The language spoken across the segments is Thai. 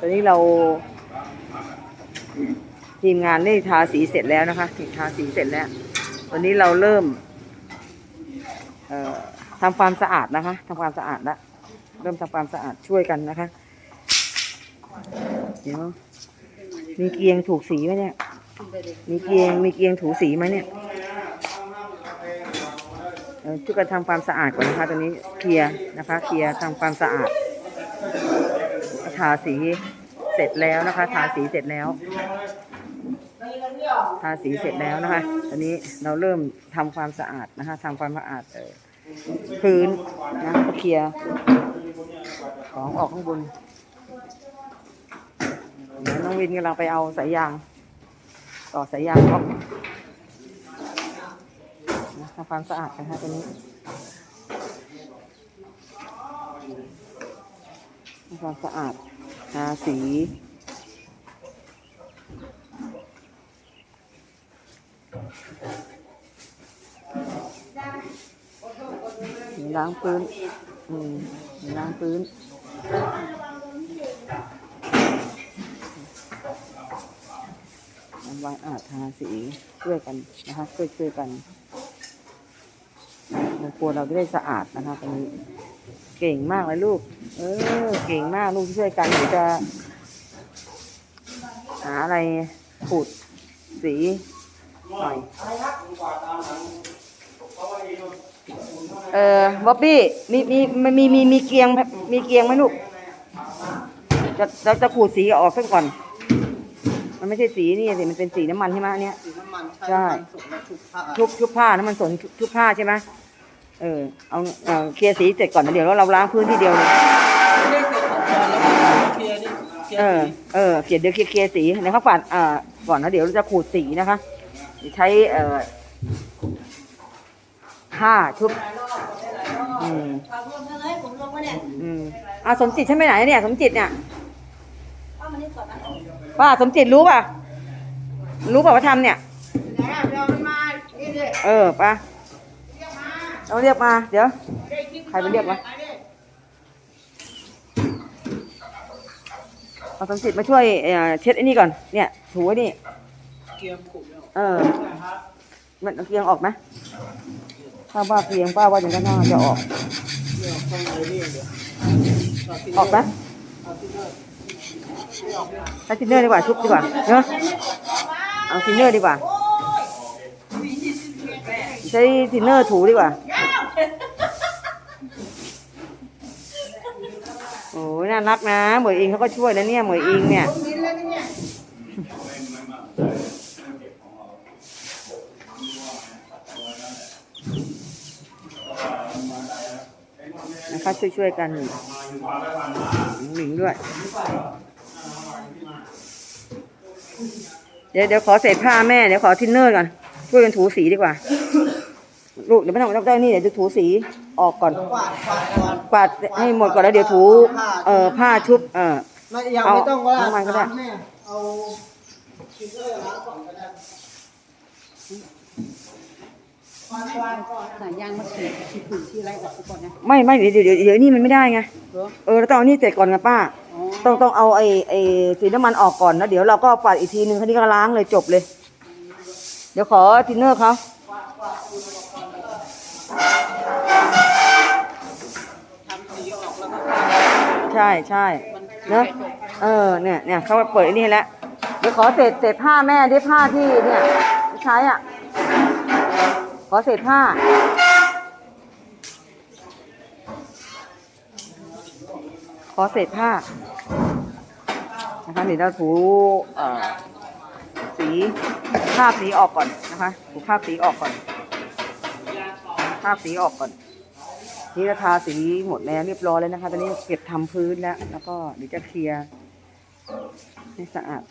ตอนนี้เรา ทีมงานได้ทาสีเสร็จแล้วนะคะทาสีเสร็จแล้ว วันนี้เราเริ่มทำความสะอาดนะคะทำความสะอาดละเริ่มทำความสะอาดช่วยกันนะคะ เดี๋ยวมีเกียงถูกสีไหมเนี่ย มีเกียงมีเกียงถูสีไหมเนี่ยช่วยกันทำความสะอาดก่อนนะคะตอนนี้เคลียร์นะคะเคลียร์ทำความสะอาด ทาสีเสร็จแล้วนะคะ ทาสีเสร็จแล้ว ทาสีเสร็จแล้วนะคะตอนนี้เราเริ่มทำความสะอาดนะคะทำความสะอาดออพื้นนะเคลียร์ของออกข้างบนน้องวินกำลังไปเอาสายยาง ต่อสายยางออกทำความสะอาดนะคะตรงนี้ทำ ความสะอาดทาสีล้างพื้น อืมล้างพื้นทำวามสะอาดทาสีช่วยกันนะคะช่วยช่วยกันในครัวเราจะได้สะอาดนะคะตรงนี้ เก่งมากเลยลูก เออ เก่งมากลูกช่วยกันเดี๋ยวจะ หาอะไรขูดสีหน่อย เออบ๊อบบี้มีมีมีมีมีมีเกียง มีเกียงไหมลูก จะจะจะขูดสีออกซะก่อน มันไม่ใช่สีนี่สิ มันเป็นสีน้ำมันใช่ไหมอันเนี้ย สีน้ำมันใช่ใช้น้ำมันสุกและชุบผ้าชุบชุบผ้าน้ำมันสนชุบชุบผ้าใช่ไหม เออเอาเออเคลียร์สีเสร็จก่อนนะเดี๋ยวเราล้างพื้นที่เดียวเลยไม่ได้เสร็จก่อนแล้วเคลียร์นี่เคลียเอร์อสีเออเขียนเดี๋ยวเคลียร์เคลียร์สีนะครับก่อนอ่าก่อนนะเดี๋ยวเราจะขูดสีนะคะใช้เอ่อผ้าชุบอืมขอบคุณเลยผมลงมาเนี่ยอืมอ่าสมจิตฉันไปไหนเนี่ย สมจิตเนี่ยป้ามานี่ก่อนนะป้าสมจิตรู้ป่ะ รู้ป่ะว่าทำเนี่ยแล้วเดี๋ยวมันมานี่เลยเออป้า เราเรียกมา เดี๋ยว ใครไปเรียกวะเอาสมจิตมาช่วยเอ่อเช็ดไอ้นี่ก่อน เนี่ย ถูไว้นี่ เกียร์ขูดไม่ออกเออ มันเอาเกียงออกไหมถ้าว่าเกียงป้าว่าอย่างนั้นน่าจะออก ออกไหมใช้ทินเนอร์ดีกว่าชุบดีกว่าเนอะเอาทินเนอร์ดีกว่า ใช้ทินเนอร์ถูดีกว่า อ้ยน่ารักนะ เหมยอิงเขาก็ช่วยนะเนี่ย เหมยอิงเนี่ยกินแล้วเนี่ย นะคะ ช่วยๆกันหหลิงด้วย เดี๋ยวเดี๋ยวขอเศษผ้าแม่ เดี๋ยวขอทินเนอร์ก่อน ช่วยกันถูสีดีกว่า ลูกเดี๋ยวไม่ต้องไม่ต้องได้นี่เดี๋ยวจะถูสีออกก่อน กวาดกวาดก่อน กวาดให้หมดก่อนแล้วเดี๋ยวถู เอ่อผ้าชุบ เอ่อ ไม่ยังเอาไม่ต้องว่าน้ำมันก็ได้ล้างให้เอาคิลเลอร์ล้างก่อนก็ได้สายยางมาขีดขีดฝุ่นที่ไรออกก่อนนะไม่ไม่เดี๋ยวเดี๋ยวเดี๋ยวนี่มันไม่ได้ไง เหรอเออเราต้องเอานี่เสร็จก่อนไงป้า อ๋อต้องต้องเอาไอ้ไอ้สีน้ำมันออกก่อนแล้วเดี๋ยวเราก็กวาดอีกทีนึงคันนี้ก็ล้างเลยจบเลย เดี๋ยวขอทินเนอร์เขา ทำสีออกแล้วก็ ใช่ใช่เนอะเออเนี่ยเนี่ยเขาเปิดไอ้นี่ให้แล้วเดี๋ยวขอเศษเศษผ้าแม่ที่ผ้าที่เนี่ยใช้อะ ขอเศษผ้าขอเศษผ้านะคะเดี๋ยวเราถูเอ่อสีภาพสีออกก่อนนะคะถูภาพสีออกก่อนภาพสีออกก่อน นี่เราทาสีหมดแล้วเรียบร้อยแล้วนะคะ ตอนนี้เก็บทำพื้นแล้ว แล้วก็เดี๋ยวจะเคลียร์ให้สะอาด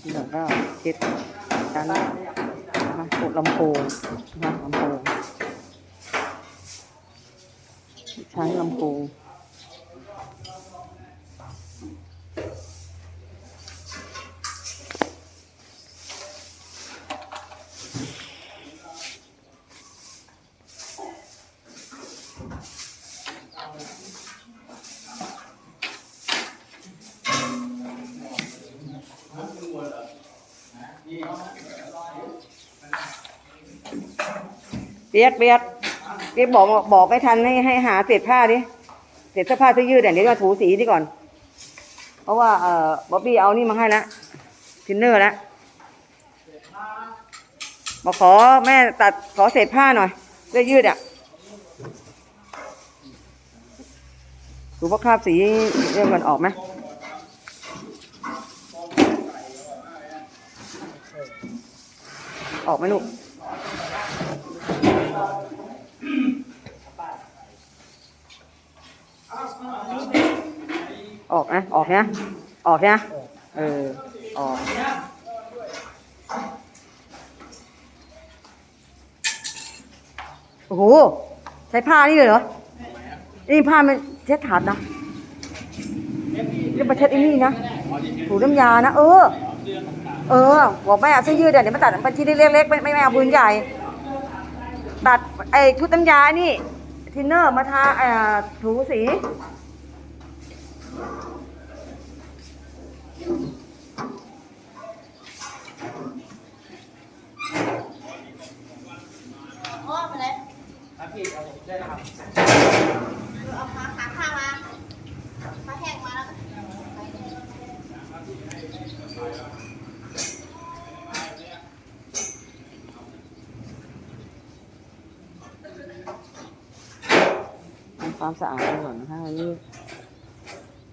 ทีหลือก็เช็ดชั้นนะคะกดลำโพงนะคะลำโพงชั้นลำโพง เปียกเปียกเปียกบอกบอกไม่ทันให้ให้หาเศษผ้าดิเศษเสื้อผ้าเสื้อยืดเนี่ยเดี๋ยวมาถูสีนี่ก่อน เพราะว่าเอ่อบ๊อบบี้เอานี่มาให้ล้วทินเนอร์ล้วบอกขอแม่ตัดขอเศษผ้าหน่อยเสื้อยืดอะดูว่าคราบสีเรื่องมันออกไหมออกไหมลูก ออกนะ ออกนะออกนะเออ ออก โอ้โห ใช้ผ้านี่เลยเหรอ นี่ผ้ามันเช็ดถาดนะเรียกมาเช็ดไอ้นี่นะ ถูน้ำยานะ เออ เออ บอกแม่เอาเสื้อยืดอะเดี๋ยวมาตัดเป็นชิ้นเล็กๆไม่ไม่เอาพื้นใหญ่ ตัดไอชุดน้ำยานี่ทินเนอร์มาทาเอ่อถูสี พ่อมไปเลย ครับพี่เอาได้แล้วครับ เอาขาขาข้างมาขาแทกมาแล้ว ทำ ความสะอาดก่อนนะคะนนี้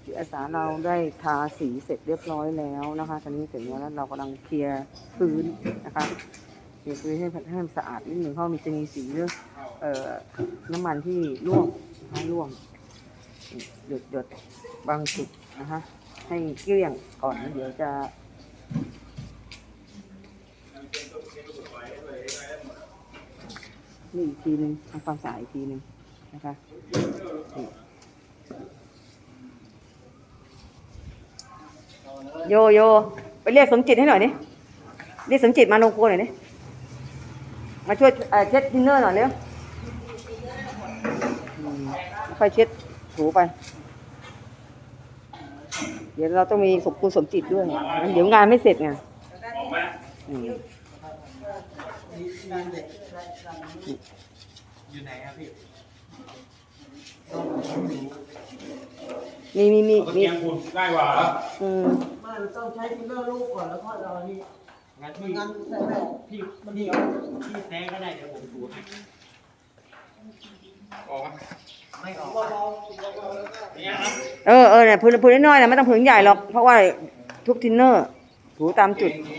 จิตอาสาเราได้ทาสีเสร็จเรียบร้อยแล้วนะคะ ตอนนี้เสร็จแล้วเรากำลังเคลียร์พื้นนะคะเคลียร์พื้นให้ให้มันสะอาดนิดหนึ่งเพราะมันจะมีสีเรื่องเอ่อน้ำมันที่ร่วงนะคะร่วงหยดหยดบางจุดนะคะ ให้เกลี้ยงก่อนเดี๋ยวจะนี่อีกทีหนึ่งทำความสะอาดอีกทีหนึ่ง นะคะโยโยไปเรียกสมจิตให้หน่อยดิเรียกสมจิตมาลงครัวหน่อยดิมาช่วยเช็ดดินเนอร์หน่อยเร็วค่อยเช็ดถูไป เดี๋ยวเราต้องมีสมคุณสมจิตด้วยงั้นเดี๋ยวงานไม่เสร็จไงอืมอยู่ไหนครับพี่ มีมีมีตะมีเกียงคุณง่ายกว่าเหรออืมไม่ต้องใช้ฟิลเลอร์ลูกก่อนแล้วค่อยเอาอันนี้งั้นพี่งั้นใส่แม่พี่พี่เอาพี่แท้ก็ได้เดี๋ยวผมถูให้ออกไหมไม่ออกเนี่ยครับเออเออเนี่ยพื้นพื้นน้อยๆนะไม่ต้องพื้นใหญ่หรอก เพราะว่าทุกทินเนอร์ถูตามจุด เอง